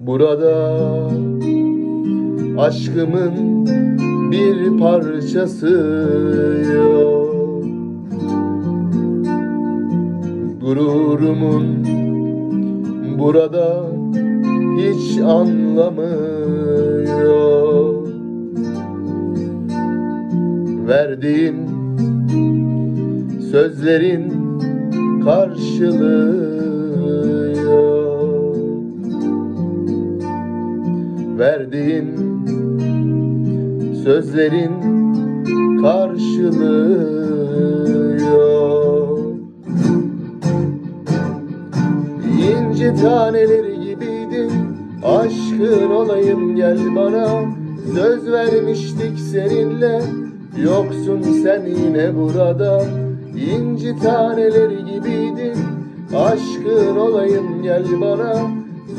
burada Aşkımın bir parçası yok Gururumun burada hiç anlamı yok. Verdiğim sözlerin karşılığı Verdiğim sözlerin karşılığı yok. İnci taneleri gibiydin Aşkın olayım gel bana. Söz vermiştik seninle Yoksun sen yine burada. İnci taneleri gibiydin Aşkın olayım gel bana